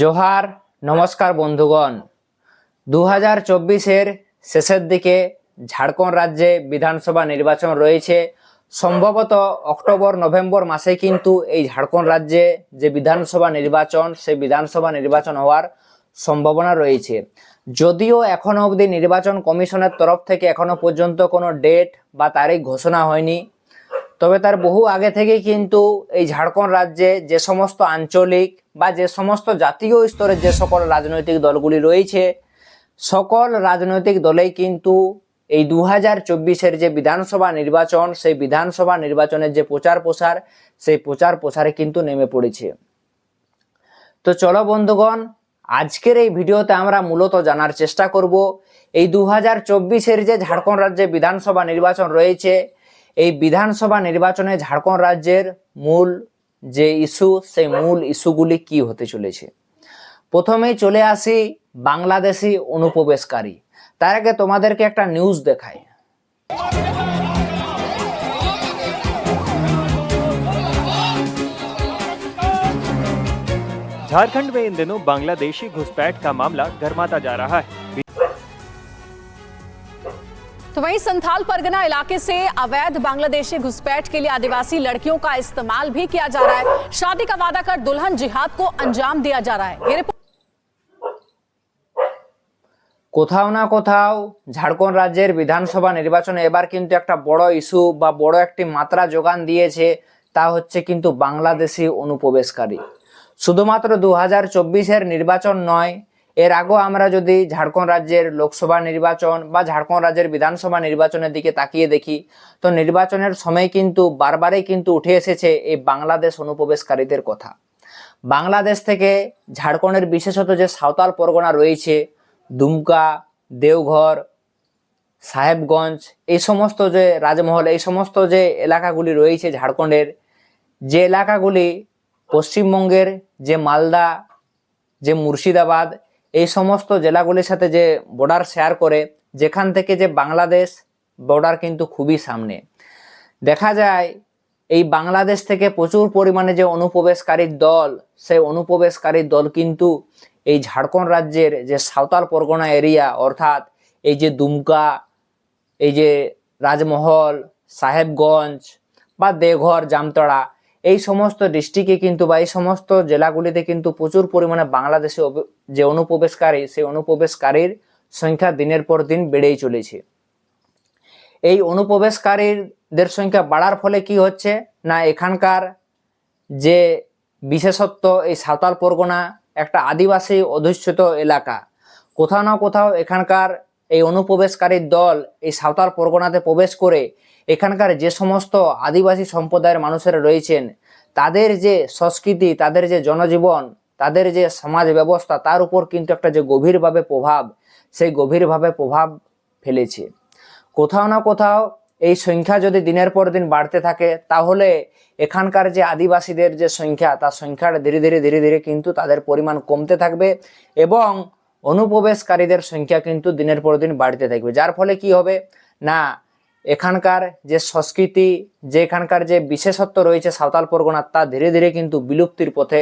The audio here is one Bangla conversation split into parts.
জোহার নমস্কার বন্ধুগণ। দু হাজার চব্বিশের শেষের দিকে ঝাড়খণ্ড রাজ্যে বিধানসভা নির্বাচন রয়েছে। সম্ভবত অক্টোবর, নভেম্বর মাসে কিন্তু এই ঝাড়খণ্ড রাজ্যে যে বিধানসভা নির্বাচন, সেই বিধানসভা নির্বাচন হওয়ার সম্ভাবনা রয়েছে। যদিও এখনও অবধি নির্বাচন কমিশনের তরফ থেকে এখনও পর্যন্ত কোনো ডেট বা তারিখ ঘোষণা হয়নি। তবে তার বহু আগে থেকেই কিন্তু এই ঝাড়খণ্ড রাজ্যে যে সমস্ত আঞ্চলিক বা যে সমস্ত জাতীয় স্তরের যে সকল রাজনৈতিক দলগুলি রয়েছে, সকল রাজনৈতিক দলেই কিন্তু এই দু হাজার চব্বিশের যে বিধানসভা নির্বাচন, সেই বিধানসভা নির্বাচনের যে প্রচার প্রসার, সেই প্রচার প্রসারে কিন্তু নেমে পড়েছে। তো চলো বন্ধুগণ, আজকের এই ভিডিওতে আমরা মূলত জানার চেষ্টা করব, এই দু হাজার চব্বিশের যে ঝাড়খণ্ড রাজ্যে বিধানসভা নির্বাচন রয়েছে, এই বিধানসভা নির্বাচনে ঝাড়খণ্ড রাজ্যের মূল যে ইস্যু, সেই মূল ইস্যুগুলি কি হতে চলেছে? প্রথমেই চলে আসি বাংলাদেশি অনুপ্রবেশকারী। তার আগে তোমাদেরকে একটা নিউজ দেখাই झारखंड में इन दिनों बांग्लादेशी घुसपैठ का मामला गर्माता जा रहा है तो वहीं संथाल परगना इलाके से अवैध बांग्लादेशी घुसपैठ के लिए आदिवासी लड़कियों का इस्तेमाल भी किया जा रहा है शादी का वादा कर दुल्हन जिहाद को अंजाम दिया जा रहा है কোথাও না কোথাও ঝাড়খণ্ড রাজ্যের বিধানসভা নির্বাচনে এবার কিন্তু একটা বড় ইস্যু বা বড় একটি মাত্রা যোগান দিয়েছে, তা হচ্ছে কিন্তু বাংলাদেশি অনুপ্রবেশকারী। শুধুমাত্র দু হাজার চব্বিশের নির্বাচন নয়, এর আগেও আমরা যদি ঝাড়খণ্ড রাজ্যের লোকসভা নির্বাচন বা ঝাড়খণ্ড রাজ্যের বিধানসভা নির্বাচনের দিকে তাকিয়ে দেখি, তো নির্বাচনের সময় কিন্তু বারবারই কিন্তু উঠে এসেছে এই বাংলাদেশ অনুপ্রবেশকারীদের কথা। বাংলাদেশ থেকে ঝাড়খণ্ডের বিশেষত যে সাঁওতাল পরগনা রয়েছে দুমকা, দেওঘর, সাহেবগঞ্জ, এই সমস্ত যে রাজমহল, এই সমস্ত যে এলাকাগুলি রয়েছে ঝাড়খণ্ডের, যে এলাকাগুলি পশ্চিমবঙ্গের যে মালদা, যে মুর্শিদাবাদ, এই সমস্ত জেলাগুলির সাথে যে বর্ডার শেয়ার করে, যেখান থেকে যে বাংলাদেশ বর্ডার কিন্তু খুবই সামনে। দেখা যায়, এই বাংলাদেশ থেকে প্রচুর পরিমাণে যে অনুপ্রবেশকারীর দল, সেই অনুপ্রবেশকারীর দল কিন্তু এই ঝাড়খণ্ড রাজ্যের যে সাঁওতাল পরগনা এরিয়া, অর্থাৎ এই যে দুমকা, এই যে রাজমহল, সাহেবগঞ্জ বা দেওঘর জামতড়া এই সমস্ত ডিস্ট্রিক্টে কিন্তু বা এই সমস্ত জেলাগুলিতে কিন্তু প্রচুর পরিমাণে বাংলাদেশে যে অনুপ্রবেশকারী, সেই অনুপ্রবেশকারীর সংখ্যা দিনের পর দিন বেড়েই চলেছে। এই অনুপ্রবেশকারীদের সংখ্যা বাড়ার ফলে কি হচ্ছে? না এখানকার যে বিশেষত্ব এই সাঁওতাল পরগনা একটা আদিবাসী অধিষ্ঠিত এলাকা। কোথাও না কোথাও এখানকার এই অনুপ্রবেশকারীর দল এই সাঁওতাল পরগনাতে প্রবেশ করে এখানকার যে সমস্ত আদিবাসী সম্প্রদায়ের মানুষেরা রয়েছেন, তাদের যে সংস্কৃতি, তাদের যে জনজীবন, তাদের যে সমাজ ব্যবস্থা, তার উপর কিন্তু একটা যে গভীরভাবে প্রভাব, সেই গভীরভাবে প্রভাব ফেলেছে। কোথাও না কোথাও এই সংখ্যা যদি দিনের পর দিন বাড়তে থাকে, তাহলে এখানকার যে আদিবাসীদের যে সংখ্যা, তার সংখ্যাটা ধীরে ধীরে ধীরে ধীরে কিন্তু তাদের পরিমাণ কমতে থাকবে এবং অনুপ্রবেশকারীদের সংখ্যা কিন্তু দিনের পর দিন বাড়তে থাকবে। যার ফলে কি হবে? না, এখানকার যে সংস্কৃতি, যে এখানকার যে বিশেষত্ব রয়েছে সাঁওতাল পরগনার তা ধীরে ধীরে কিন্তু বিলুপ্তির পথে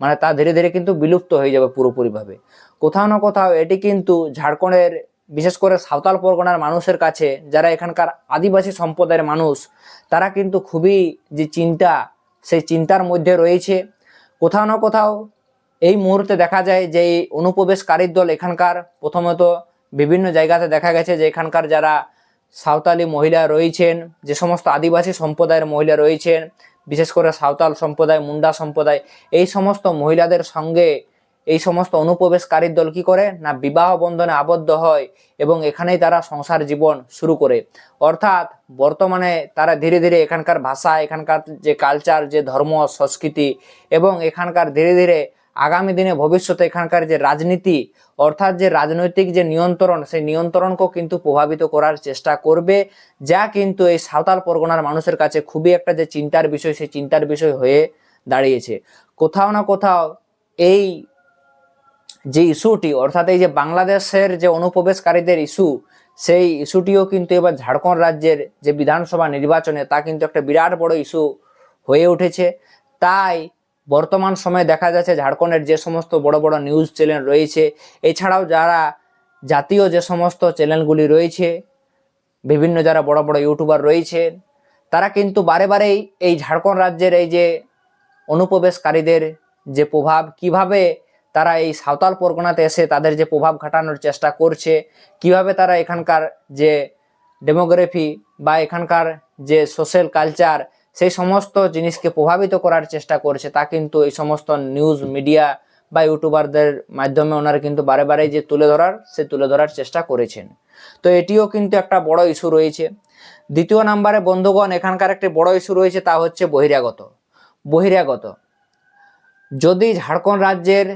মানে তা ধীরে ধীরে কিন্তু বিলুপ্ত হয়ে যাবে পুরোপুরিভাবে। কোথাও না কোথাও এটি কিন্তু ঝাড়খণ্ডের বিশেষ করে সাঁওতাল পরগনার মানুষের কাছে, যারা এখানকার আদিবাসী সম্প্রদায়ের মানুষ, তারা কিন্তু খুবই যে চিন্তা, সেই চিন্তার মধ্যে রয়েছে। কোথাও না কোথাও এই মুহূর্তে দেখা যায় যে এই অনুপ্রবেশকারীর দল এখানকার প্রথমত বিভিন্ন জায়গাতে দেখা গেছে যে এখানকার যারা সাঁওতালি মহিলা রয়েছেন, যে সমস্ত আদিবাসী সম্প্রদায়ের মহিলা রয়েছেন, বিশেষ করে সাঁওতাল সম্প্রদায়, মুন্ডা সম্প্রদায়, এই সমস্ত মহিলাদের সঙ্গে এই সমস্ত অনুপ্রবেশকারীর দল কি করে? না বিবাহ বন্ধনে আবদ্ধ হয় এবং এখানেই তারা সংসার জীবন শুরু করে। অর্থাৎ বর্তমানে তারা ধীরে ধীরে এখানকার ভাষা, এখানকার যে কালচার যে ধর্ম, সংস্কৃতি এবং এখানকার ধীরে ধীরে আগামী দিনে ভবিষ্যতে এখানকার যে রাজনীতি, অর্থাৎ যে রাজনৈতিক যে নিয়ন্ত্রণ, সেই নিয়ন্ত্রণকেও কিন্তু প্রভাবিত করার চেষ্টা করবে, যা কিন্তু এই সাঁওতাল পরগনার মানুষের কাছে খুবই একটা যে চিন্তার বিষয়, সেই চিন্তার বিষয় হয়ে দাঁড়িয়েছে। কোথাও না কোথাও এই যে ইস্যুটি, অর্থাৎ এই যে বাংলাদেশের যে অনুপ্রবেশকারীদের ইস্যু, সেই ইস্যুটিও কিন্তু এবার ঝাড়খণ্ড রাজ্যের যে বিধানসভা নির্বাচনে তা কিন্তু একটা বিরাট বড় ইস্যু হয়ে উঠেছে। তাই বর্তমান সময়ে দেখা যাচ্ছে ঝাড়খণ্ডের যে সমস্ত বড় বড় নিউজ চ্যানেল রয়েছে, এছাড়াও যারা জাতীয় যে সমস্ত চ্যানেলগুলি রয়েছে, বিভিন্ন যারা বড় বড় ইউটিউবার রয়েছেন, তারা কিন্তু বারে বারেই এই ঝাড়খণ্ড রাজ্যের এই যে অনুপ্রবেশকারীদের যে প্রভাব, কীভাবে তারা এই সাঁওতাল পরগনাতে এসে তাদের যে প্রভাব খাটানোর চেষ্টা করছে, কীভাবে তারা এখানকার যে ডেমোগ্রাফি বা এখানকার যে সোশ্যাল কালচার সেই সমস্ত জিনিসকে প্রভাবিত করার চেষ্টা করছে, তা কিন্তু এই সমস্ত নিউজ মিডিয়া বা ইউটিউবারদের মাধ্যমে ওনারা কিন্তু বারে বারে যে তুলে ধরার, সে তুলে ধরার চেষ্টা করেছেন। তো এটিও কিন্তু একটা বড় ইস্যু রয়েছে। দ্বিতীয় নাম্বারে বন্ধুগণ, এখানকার একটি বড় ইস্যু রয়েছে, তা হচ্ছে বহিরাগত। বহিরাগত। যদি ঝাড়খণ্ড রাজ্যের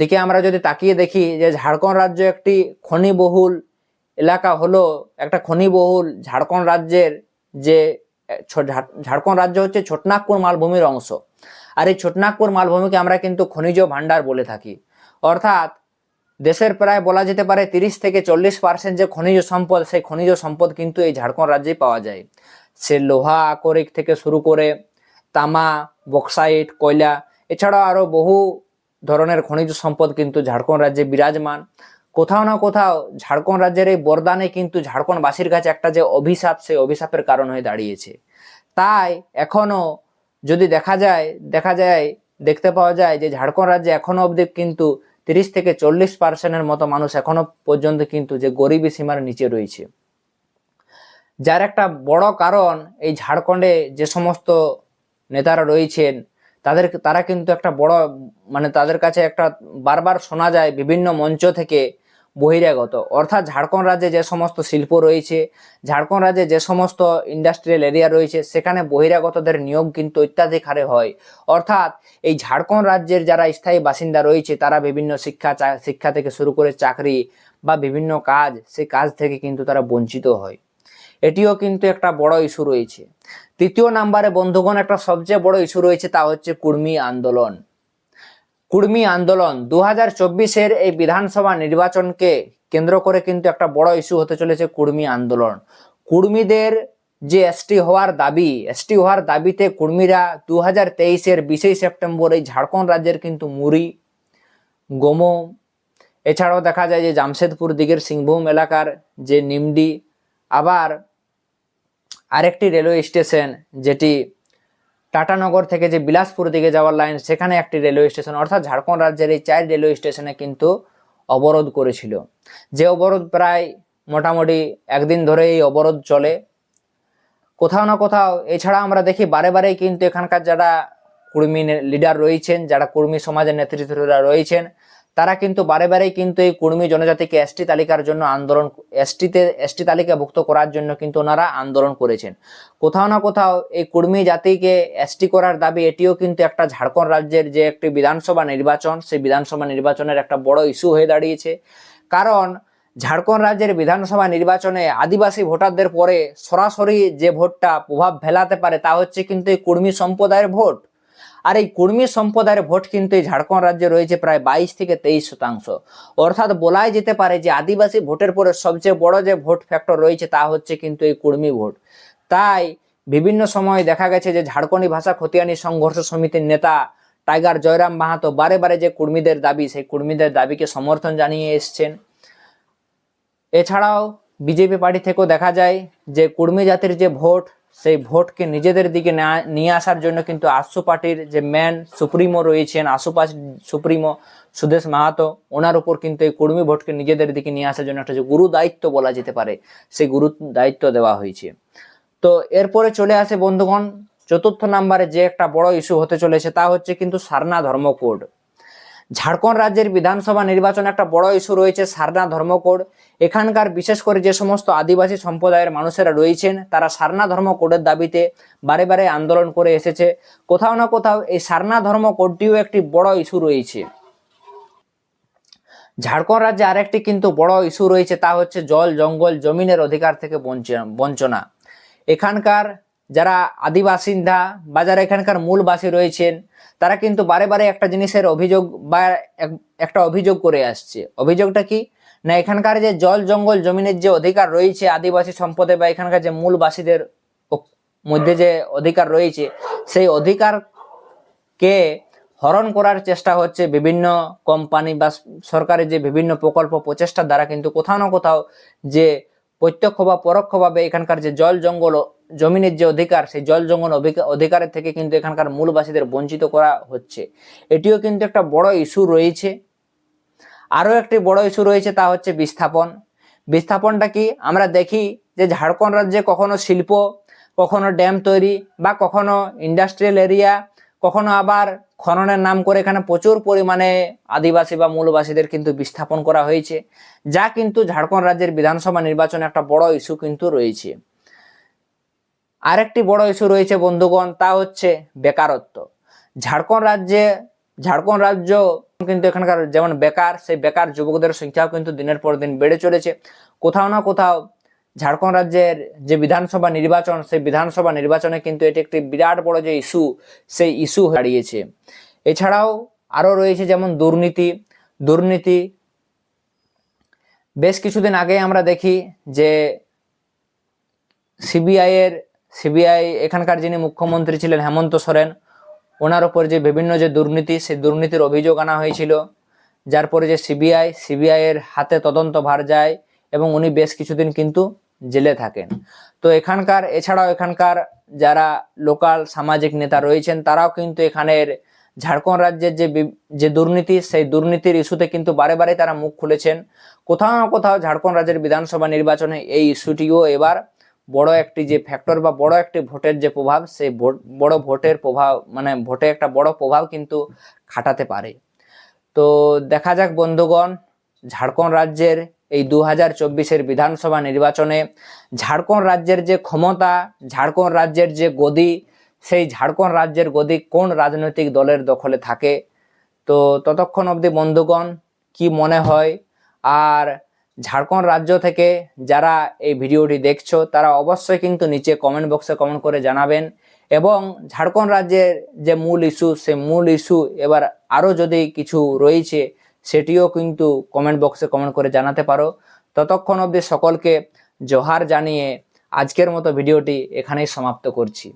দিকে আমরা যদি তাকিয়ে দেখি যে ঝাড়খণ্ড রাজ্য একটি খনিবহুল এলাকা হলো, একটা খনিবহুল ঝাড়খণ্ড রাজ্যের যে ঝাড়খণ্ড রাজ্য হচ্ছে ছোটনাগপুর মালভূমির অংশ। আর এই ছোটনাগপুর মালভূমিকে আমরা কিন্তু খনিজ ভাণ্ডার বলে থাকি। অর্থাৎ দেশের প্রায় বলা যেতে পারে তিরিশ থেকে চল্লিশ পার্সেন্ট যে খনিজ সম্পদ, সেই খনিজ সম্পদ কিন্তু এই ঝাড়খণ্ড রাজ্যেই পাওয়া যায়। সে লোহা, আকরিক থেকে শুরু করে তামা বক্সাইট কয়লা, এছাড়াও আরও বহু ধরনের খনিজ সম্পদ কিন্তু ঝাড়খণ্ড রাজ্যে বিরাজমান। কোথাও না কোথাও ঝাড়খণ্ড রাজ্যের এই বরদানে কিন্তু ঝাড়খণ্ডবাসীর কাছে একটা যে অভিশাপ, সেই অভিশাপের কারণ হয়ে দাঁড়িয়েছে। তাই এখনও যদি দেখা যায় দেখা যায়, দেখতে পাওয়া যায় যে ঝাড়খণ্ড রাজ্যে এখনও অবধি কিন্তু তিরিশ থেকে চল্লিশ পার্সেন্টের মতো মানুষ এখনও পর্যন্ত কিন্তু যে গরিবী সীমার নিচে রয়েছে। যার একটা বড় কারণ এই ঝাড়খণ্ডে যে সমস্ত নেতারা রয়েছেন তাদের তারা কিন্তু একটা বড় মানে তাদের কাছে একটা বারবার শোনা যায় বিভিন্ন মঞ্চ থেকে বহিরাগত। অর্থাৎ ঝাড়খণ্ড রাজ্যে যে সমস্ত শিল্প রয়েছে, ঝাড়খণ্ড রাজ্যে যে সমস্ত ইন্ডাস্ট্রিয়াল এরিয়া রয়েছে, সেখানে বহিরাগতদের নিয়োগ কিন্তু অত্যাধিক হারে হয়। অর্থাৎ এই ঝাড়খণ্ড রাজ্যের যারা স্থায়ী বাসিন্দা রয়েছে, তারা বিভিন্ন শিক্ষা শিক্ষা থেকে শুরু করে চাকরি বা বিভিন্ন কাজ, সেই কাজ থেকে কিন্তু তারা বঞ্চিত হয়। এটিও কিন্তু একটা বড় ইস্যু রয়েছে। তৃতীয় নাম্বারে বন্ধুগণ, একটা সবচেয়ে বড় ইস্যু রয়েছে, তা হচ্ছে কুর্মী আন্দোলন। কুর্মী আন্দোলন দু হাজার চব্বিশের এই বিধানসভা নির্বাচনকে কেন্দ্র করে কিন্তু একটা বড় ইস্যু হতে চলেছে কুর্মী আন্দোলন। কুর্মীদের যে এসটি হওয়ার দাবি, এসটি হওয়ার দাবিতে কুর্মীরা দু হাজার তেইশের বিশে সেপ্টেম্বর এই ঝাড়খণ্ড রাজ্যের কিন্তু মুড়ি, গোমো, এছাড়াও দেখা যায় যে জামশেদপুর দিকের সিংভূম এলাকার যে নিমডি, আবার আরেকটি রেলওয়ে স্টেশন যেটি টাটানগর থেকে যে বিলাসপুর দিকে যাওয়ার লাইন, সেখানে একটি রেলওয়ে স্টেশন, অর্থাৎ ঝাড়খণ্ড রাজ্যের এই চার রেলওয়ে স্টেশনে কিন্তু অবরোধ করেছিল। যে অবরোধ প্রায় মোটামুটি একদিন ধরে এই অবরোধ চলে। কোথাও না কোথাও, এছাড়া আমরা দেখি বারে বারেই কিন্তু এখানকার যারা কুর্মী লিডার রয়েছেন, যারা কুর্মী সমাজের নেতৃত্বরা রয়েছেন তারা কিন্তু বারে বারেই কিন্তু এই কুর্মী জনজাতিকে এসটি তালিকার জন্য আন্দোলন, এসটিতে, এসটি তালিকাভুক্ত করার জন্য কিন্তু ওনারা আন্দোলন করেছেন। কোথাও না কোথাও এই কুর্মী জাতিকে এসটি করার দাবি, এটিও কিন্তু একটা ঝাড়খণ্ড রাজ্যের যে একটি বিধানসভা নির্বাচন, সেই বিধানসভা নির্বাচনের একটা বড় ইস্যু হয়ে দাঁড়িয়েছে। কারণ ঝাড়খণ্ড রাজ্যের বিধানসভা নির্বাচনে আদিবাসী ভোটারদের পরে সরাসরি যে ভোটটা প্রভাব ফেলাতে পারে তা হচ্ছে কিন্তু এই কুর্মী সম্প্রদায়ের ভোট। আর এই কুর্মী সম্প্রদায়ের ভোট কিন্তু এই ঝাড়খণ্ড রাজ্যে রয়েছে প্রায় বাইশ থেকে তেইশ শতাংশ। অর্থাৎ বলাই যেতে পারে যে আদিবাসী ভোটের পরে সবচেয়ে বড় যে ভোট ফ্যাক্টর রয়েছে তা হচ্ছে কিন্তু এই কুর্মী ভোট। তাই বিভিন্ন সময় দেখা গেছে যে ঝাড়খণ্ডী ভাষা খতিয়ানি সংঘর্ষ সমিতির নেতা টাইগার জয়রাম মাহাতো বারে বারে যে কুর্মীদের দাবি, সেই কুর্মীদের দাবিকে সমর্থন জানিয়ে এসছেন। এছাড়াও বিজেপি পার্টি থেকেও দেখা যায় যে কুর্মী জাতির যে ভোট সেই ভোটকে নিজেদের দিকে নেয়া- আসার জন্য কিন্তু আশু পার্টির যে ম্যান সুপ্রিমো রয়েছেন, আশু সুপ্রিমো সুদেশ মাহাতো, ওনার উপর কিন্তু এই কর্মী ভোটকে নিজেদের দিকে নিয়ে আসার জন্য একটা যে গুরু দায়িত্ব বলা যেতে পারে, সেই গুরু দায়িত্ব দেওয়া হয়েছে। তো এরপরে চলে আসে বন্ধুগণ, চতুর্থ নাম্বারে যে একটা বড় ইস্যু হতে চলেছে তা হচ্ছে কিন্তু সারনা ধর্ম কোড ঝাড়খণ্ড রাজ্যের বিধানসভা নির্বাচনে একটা বড় ইস্যু রয়েছে, সারনা ধর্মকোড। এখানকার বিশেষ করে যে সমস্ত আদিবাসী সম্প্রদায়ের মানুষেরা রয়েছেন, তারা সারনা ধর্ম কোডের দাবিতে বারে বারে আন্দোলন করে এসেছে। কোথাও না কোথাও এই সারনা ধর্ম কোডটিও একটি বড় ইস্যু রয়েছে। ঝাড়খণ্ড রাজ্যে আরেকটি কিন্তু বড় ইস্যু রয়েছে, তা হচ্ছে জল, জঙ্গল, জমিনের অধিকার থেকে বঞ্চ- বঞ্চনা। এখানকার যারা আদিবাসিন্দা বা যারা এখানকার মূলবাসী রয়েছেন, তারা কিন্তু বারে বারে একটা জিনিসের অভিযোগ বা এক- একটা অভিযোগ করে আসছে। অভিযোগটা কি? না, এখানকার যে জল জঙ্গল জমিনের যে অধিকার রয়েছে আদিবাসী সম্পদে বা এখানকার যে মূলবাসীদের মধ্যে যে অধিকার রয়েছে, সেই অধিকারকে হরণ করার চেষ্টা হচ্ছে বিভিন্ন কোম্পানি বা সরকারের যে বিভিন্ন প্রকল্প প্রচেষ্টার দ্বারা কিন্তু কোথাও না কোথাও যে প্রত্যক্ষ বা পরোক্ষভাবে এখানকার যে জল জঙ্গল জমিনের যে অধিকার, সেই জল জঙ্গল অধিকা- অধিকারের থেকে কিন্তু এখানকার মূলবাসীদের বঞ্চিত করা হচ্ছে। এটিও কিন্তু একটা বড় ইস্যু রয়েছে। আরও একটি বড় ইস্যু রয়েছে তা হচ্ছে বিস্থাপন। বিস্থাপনটা কি? আমরা দেখি যে ঝাড়খণ্ড রাজ্যে কখনো শিল্প, কখনো ড্যাম তৈরি বা কখনো ইন্ডাস্ট্রিয়াল এরিয়া, কখনো আবার খননের নাম করে এখানে প্রচুর পরিমাণে আদিবাসী বা মূলবাসীদের কিন্তু বিস্থাপন করা হয়েছে। যা কিন্তু ঝাড়খণ্ড রাজ্যের বিধানসভা নির্বাচনে একটা বড় ইস্যু কিন্তু রয়েছে। আরেকটি বড় ইস্যু রয়েছে বন্ধুগণ, তা হচ্ছে বেকারত্ব। ঝাড়খণ্ড রাজ্যে, ঝাড়খণ্ড রাজ্য কিন্তু এখানকার যেমন বেকার, সেই বেকার যুবকদের সংখ্যাও কিন্তু দিনের পর দিন বেড়ে চলেছে। কোথাও না কোথাও ঝাড়খণ্ড রাজ্যের যে বিধানসভা নির্বাচন, সেই বিধানসভা নির্বাচনে কিন্তু এটি একটি বিরাট বড় যে ইস্যু সেই ইস্যু দাঁড়িয়েছে। এছাড়াও আরও রয়েছে যেমন দুর্নীতি। দুর্নীতি, বেশ কিছুদিন আগে আমরা দেখি যে সিবিআই এর সিবিআই এখানকার যিনি মুখ্যমন্ত্রী ছিলেন হেমন্ত সোরেন, ওনার ওপর যে বিভিন্ন যে দুর্নীতি, সেই দুর্নীতির অভিযোগ আনা হয়েছিল, যার পরে যে সিবিআই সিবিআইয়ের হাতে তদন্ত ভার যায় এবং উনি বেশ কিছুদিন কিন্তু জেলে থাকেন। তো এখানকার, এছাড়াও এখানকার যারা লোকাল সামাজিক নেতা রয়েছেন, তারাও কিন্তু এখানের ঝাড়খণ্ড রাজ্যের যে যে দুর্নীতি, সেই দুর্নীতির ইস্যুতে কিন্তু বারে বারে তারা মুখ খুলেছেন। কোথাও না কোথাও ঝাড়খণ্ড রাজ্যের বিধানসভা নির্বাচনে এই ইস্যুটিও এবার বড় একটি যে ফ্যাক্টর বা বড় একটি ভোটের যে প্রভাব, সেই ভোট, বড় ভোটের প্রভাব মানে ভোটে একটা বড় প্রভাব কিন্তু খাটাতে পারে। তো দেখা যাক বন্ধুগণ, ঝাড়খণ্ড রাজ্যের এই দু হাজার চব্বিশের বিধানসভা নির্বাচনে ঝাড়খণ্ড রাজ্যের যে ক্ষমতা, ঝাড়খণ্ড রাজ্যের যে গদি, সেই ঝাড়খণ্ড রাজ্যের গদি কোন রাজনৈতিক দলের দখলে থাকে? তো ততক্ষণ অবধি বন্ধুগণ, কি মনে হয়? আর ঝাড়খণ্ড রাজ্য থেকে যারা এই ভিডিওটি দেখছ, তারা অবশ্যই কিন্তু নিচে কমেন্ট বক্সে কমেন্ট করে জানাবেন। এবং ঝাড়খণ্ড রাজ্যের যে মূল ইস্যু সে মূল ইস্যু এবার আরও যদি কিছু রয়েছে, সেটিও কিন্তু কমেন্ট বক্সে কমেন্ট করে জানাতে পারো। ততক্ষণ অবধি সকলকে জোহার জানিয়ে আজকের মতো ভিডিওটি এখানেই সমাপ্ত করছি।